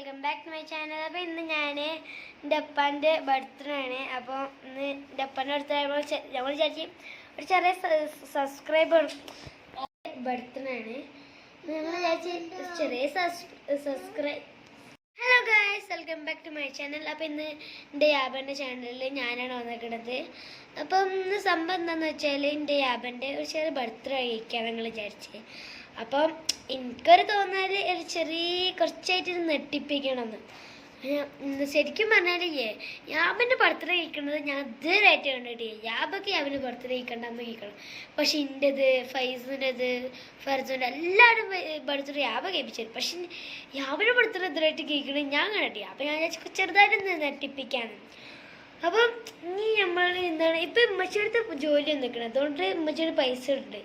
Welcome back to my channel. അപ്പോൾ ഇന്ന് ഞാൻ എന്റെ അപ്പാന്റെ ബർത്ത്ഡേ ആണ്. അപ്പോൾ ഇന്ന് എന്റെ അപ്പാന്റെ ബർത്ത്ഡേ നമ്മൾ നമ്മൾ വിചാരിച്ച് ഒരു ചെറിയ സബ്സ്ക്രൈബർ ബർത്ത്ഡേ ആണ്. ഞങ്ങൾ വിചാരിച്ച് ചെറിയ subscribe hello guys welcome back to my channel അപ്പോൾ ഇന്ന് എന്റെ യാബന്റെ ചാനലിൽ ഞാനാണ് വന്നിരിക്കുന്നത്. അപ്പം ഇന്ന് സംഭവം എന്താണെന്ന് വെച്ചാൽ എന്റെ യാബന്റെ ഒരു ചെറിയ ബർത്ത്ഡേ കഴിക്കാൻ ഞങ്ങൾ വിചാരിച്ചത് അപ്പം എനിക്കൊരു തോന്നാൽ ഒരു ചെറിയ കുറച്ചായിട്ട് ഇത് നെട്ടിപ്പിക്കണമെന്ന് ശരിക്കും പറഞ്ഞാലേ യാബിന്റെ ബർത്ത്ഡേ കഴിക്കുന്നത് ഞാൻ ഇതുവരെയായിട്ട് കണ്ടിട്ട് യാബൊക്കെ യാബിന്റെ ബർത്ത്ഡേ കഴിക്കണ്ടെന്ന് കേൾക്കണം. പക്ഷെ എന്റെത് ഫൈസിന്റെത് ഫർജുന്റെ എല്ലാവരും ബർത്ത്ഡേ യാബ കഴിപ്പിച്ചത് പക്ഷെ യാബിന്റെ ബർത്ത്ഡേ ഇതുവരെയായിട്ട് കേൾക്കണത് ഞാൻ കണ്ടിട്ടില്ല. അപ്പം ഞാൻ ചെറുതായിട്ട് നട്ടിപ്പിക്കാണ് അപ്പം ഇനി നമ്മൾ എന്താണ് ഇപ്പം ഉമ്മച്ചിയുടെ ജോലി നിൽക്കണം അതുകൊണ്ട് ഉമ്മച്ചിയുടെ പൈസ ഉണ്ട്.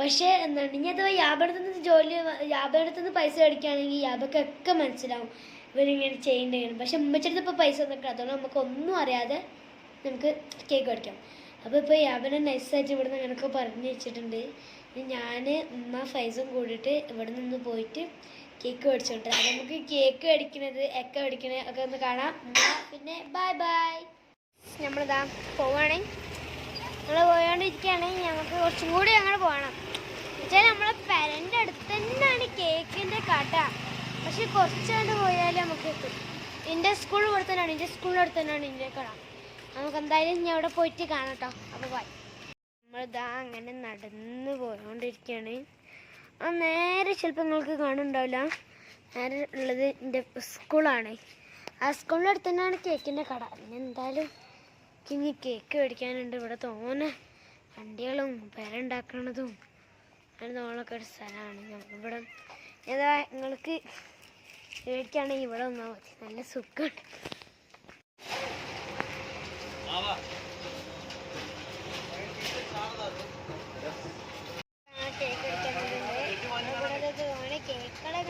പക്ഷേ എന്താണ് ഇനി അഥവാ യാബടുത്ത് നിന്ന് ജോലി യാബടുത്ത് നിന്ന് പൈസ മേടിക്കുകയാണെങ്കിൽ യാബക്കൊക്കെ മനസ്സിലാവും ഇവരിങ്ങനെ ചെയ്യേണ്ടതാണ് പക്ഷെ ഉമ്മച്ചടുത്ത് ഇപ്പോൾ പൈസ ഒന്നൊക്കെ അതുകൊണ്ട് നമുക്ക് ഒന്നും അറിയാതെ നമുക്ക് കേക്ക് മേടിക്കാം. അപ്പോൾ ഇപ്പോൾ യാബനെ നൈസായിട്ട് ഇവിടെ നിന്ന് അങ്ങനെയൊക്കെ പറഞ്ഞു വെച്ചിട്ടുണ്ട്. ഞാൻ ഉമ്മ ഫൈസും കൂടിയിട്ട് ഇവിടെ നിന്ന് പോയിട്ട് കേക്ക് മേടിച്ചോണ്ട് അപ്പോൾ നമുക്ക് കേക്ക് മേടിക്കണത് എക്ക മേടിക്കണത് ഒക്കെ ഒന്ന് കാണാം. പിന്നെ ബൈ ബൈ നമ്മളിതാ പോവുകയാണെ നമ്മൾ പോയോണ്ടിരിക്കുകയാണെങ്കിൽ ഞങ്ങൾക്ക് കുറച്ചും കൂടി ഞങ്ങൾ പോകണം. എന്നുവെച്ചാൽ നമ്മളെ പെരന്റെ അടുത്ത് തന്നെയാണ് കേക്കിന്റെ കട. പക്ഷെ കുറച്ചുകൊണ്ട് പോയാലേ നമുക്ക് എത്തും എന്റെ സ്കൂൾ ഇവിടെ തന്നെയാണ് എന്റെ സ്കൂളിന്റെ അടുത്ത് തന്നെയാണ് എന്റെ കട. നമുക്ക് എന്തായാലും ഞാൻ അവിടെ പോയിട്ട് കാണാം കേട്ടോ അപ്പോൾ ബൈ നമ്മളിതാ അങ്ങനെ നടന്ന് പോയോണ്ടിരിക്കുകയാണ് ആ നേരെ ചിലപ്പോൾ നിങ്ങൾക്ക് കാണുന്നുണ്ടാവില്ല. നേരെ ഉള്ളത് എന്റെ സ്കൂളാണ് ആ സ്കൂളിന്റെ അടുത്ത് തന്നെയാണ് കേക്കിന്റെ കട. പിന്നെ എന്തായാലും ഇനി കേക്ക് മേടിക്കാനുണ്ട്. ഇവിടെ തോന്നെ വണ്ടികളും പേരുണ്ടാക്കണതും അങ്ങനെ തോളൊക്കെ ഒരു സ്ഥലമാണ്. ഇവിടെ ഏതാ നിങ്ങൾക്ക് മേടിക്കുകയാണെങ്കിൽ ഇവിടെ വന്നാൽ മതി. നല്ല സുഖമുണ്ട് കേക്ക് മേടിക്കാനുണ്ട് ഇവിടെ കേക്കുകളെ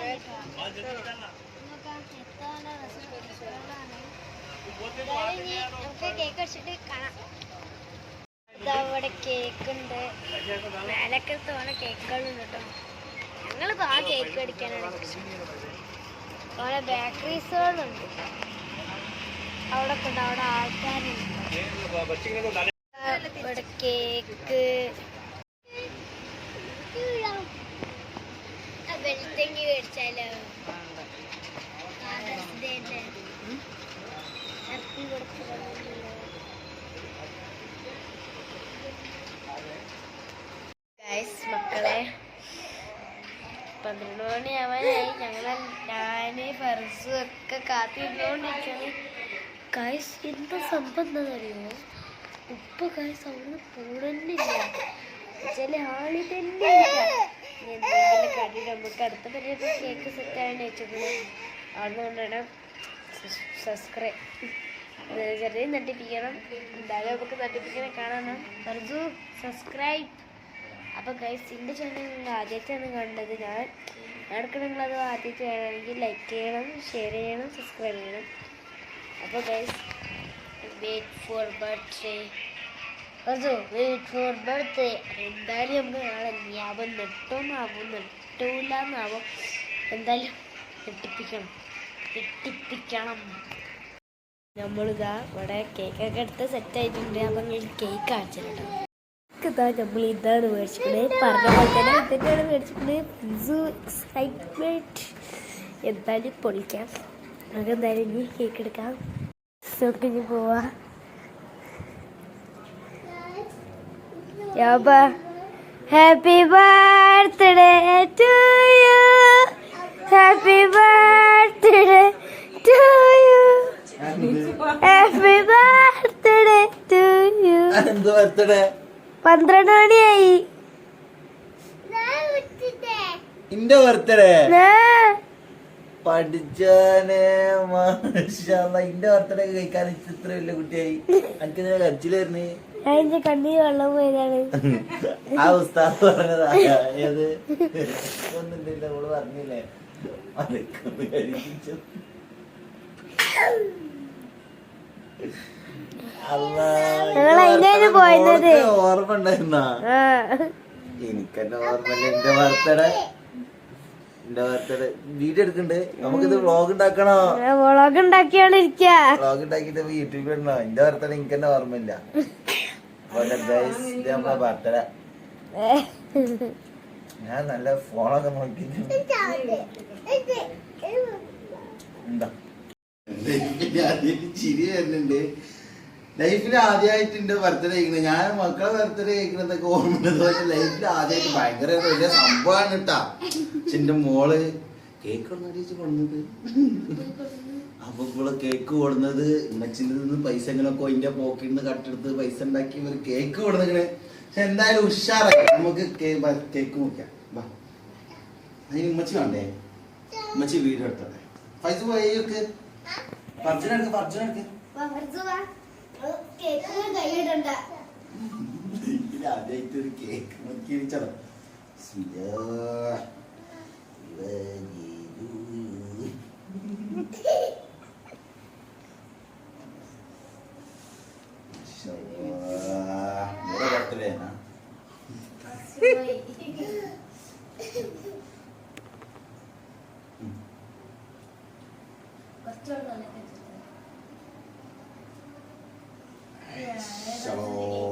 നമുക്ക് കേക്ക് വെച്ചിട്ട് കാണാം. ഇവിടെ കേക്ക് ഉണ്ട് മേലൊക്കെ തോന്നെ കേക്കുകളുണ്ട് കേട്ടോ. ഞങ്ങളിപ്പോ ആ കേക്ക് അടിക്കാനാണ് അവിടെ ബേക്കറീസുകളുണ്ട്. അവിടെ ഒക്കെ ഉണ്ട് അവിടെ ആൾക്കാരുണ്ട്. ഇവിടെ കേക്ക്. വെളുത്തെങ്കി മേടിച്ചാലോ? ബർത്ത്ഡേ ഇറക്കി കൊടുക്കുന്നുണ്ടല്ലോ ഗൈസ് മക്കളെ. പന്ത്രണ്ട് മണി ആവാനായി. ഞങ്ങൾ ഞാൻ ഫർസും ഒക്കെ കാത്തിരുന്നോണ്ടിരിക്കാണ് കായസ് എന്താ സംഭവം എന്താണെന്നറിയോ ഉപ്പ് ഗൈസ് അവിടെ പോണെന്നില്ല ചില ആളി തന്നെ എന്തെങ്കിലും കടി നമുക്ക് അടുത്ത പരിചയത്തിൽ കേക്ക് സെറ്റ് വെച്ചിട്ടുണ്ട്. അവിടെ കൊണ്ടുവരണം. സബ്സ്ക്രൈബ് ചെറിയ നട്ടിപ്പിക്കണം എന്തായാലും നമുക്ക് നട്ടിപ്പിക്കണം ഫർസു സബ്സ്ക്രൈബ് അപ്പോൾ ഗൈസ് എന്റെ ചാനൽ നിങ്ങൾ ആദ്യമായിട്ടാണ് കണ്ടത്. ഞാൻ നിങ്ങൾ നിങ്ങളത് ആദ്യമായിട്ട് വേണമെങ്കിൽ ലൈക്ക് ചെയ്യണം ഷെയർ ചെയ്യണം സബ്സ്ക്രൈബ് ചെയ്യണം. അപ്പോൾ ഗൈസ് വെയിറ്റ് ഫോർ ബർത്ത്ഡേ അതോ വെയിറ്റ് ഫോർ ബർത്ത്ഡേ എന്തായാലും നമുക്ക് നാളെ ഞാപം നെട്ടൂല എന്നാവും എന്തായാലും നെട്ടിപ്പിക്കണം നെട്ടിപ്പിക്കണം. നമ്മളിതാ ഇവിടെ കേക്കൊക്കെ എടുത്ത് സെറ്റ് ആയിട്ടുണ്ട്. അപ്പം കേക്ക് കാണിച്ചിട്ടുണ്ട് ഇതാ നമ്മൾ ഇതാണ് മേടിച്ചിട്ടുള്ളത് പറഞ്ഞ പോലെ തന്നെ ഇതൊക്കെയാണ് മേടിച്ചിട്ടുള്ളത് എക്സൈറ്റ്മെന്റ് എന്തായാലും പൊളിക്കാം. നമുക്ക് എന്തായാലും ഇനി കേക്ക് എടുക്കാം. നമുക്ക് ഇനി പോവാ. യാബ happy birthday to you happy birthday to you happy birthday to you എന്ത് ബർത്ത്ഡേ പന്ത്രണ്ട് മണിയായി. ഇന്റെ ബർത്ത്ഡേ. പഠിച്ചാനെ ഇന്റെ ബർത്ത്ഡേ കഴിക്കാൻ ഇത്ര വലിയ കുട്ടിയായി. എനിക്ക് ഞാൻ എന്റെ കണ്ണിൽ വെള്ളം പോയതാണ്. ആ ഉസ്താദ് പറഞ്ഞതാ ഏത്? ഒന്നുമില്ല ഓൾ പറഞ്ഞില്ലേ? അതൊക്കെ അല്ലാ, അതിനാണ് പോയത്. ഓർമ്മ ഉണ്ടായിരുന്നാ എനിക്കെന്നെ ഓർമ്മയില്ല. എന്റെ ബർത്ത്ഡേ എന്റെ ബർത്ത്ഡേ വീഡിയോ എടുക്കണ്ട്. നമുക്കിത് വ്ളോഗ് ഉണ്ടാക്കണോ? വ്ളോഗ് ഉണ്ടാക്കിയാണ് ഇരിക്ക. വ്ളോഗ് ഉണ്ടാക്കിട്ട് യൂട്യൂബിൽ ഇടണോ എന്റെ ബർത്ത്ഡേ എനിക്ക് തന്നെ ഓർമ്മയില്ല നമ്മളെ ബർത്ത്ഡേ ഞാൻ നല്ല ഫോണൊക്കെ നോക്കി എന്താ ചിരി വരുന്നുണ്ട്. ലൈഫിൽ ആദ്യമായിട്ട് എന്റെ ബർത്ത്ഡേ കഴിക്കുന്നത്. ഞാൻ മക്കളെ ബർത്ത്ഡേ കഴിക്കുന്നതൊക്കെ ഓർമ്മയുണ്ട് ലൈഫിൽ ആദ്യമായിട്ട് ഭയങ്കര വലിയ സംഭവമാണ് കേട്ടാ എന്റെ മോൾ കേക്ക് ഒന്ന് കൊടുന്നത് അപ്പൊ ഇവൾ കേക്ക് കൊടുന്നത് ഉമ്മച്ചിന്റെ നിന്ന് പൈസ എങ്ങനെയൊക്കെ അതിന്റെ പോക്കറ്റിൽ നിന്ന് കട്ടെടുത്ത് പൈസ ഉണ്ടാക്കി ഒരു കേക്ക് കൊടുന്നിങ്ങനെ പക്ഷെ എന്തായാലും ഉഷാറായി. നമുക്ക് കേക്ക് മുറിക്കാം വാ. അതിന് ഉമ്മച്ചി വേണ്ടേ? ഉമ്മച്ചി വീഡിയോ എടുത്തോട്ടെ പൈസ പോയൊക്കെ പർജനെടുക്ക് പർജനെടുക്ക്. ആദ്യമായിട്ട് ഒരു കേക്ക് മുറിക്കി വെച്ചോ ബർത്ത്ഡേ കുറച്ചുകൂടെ So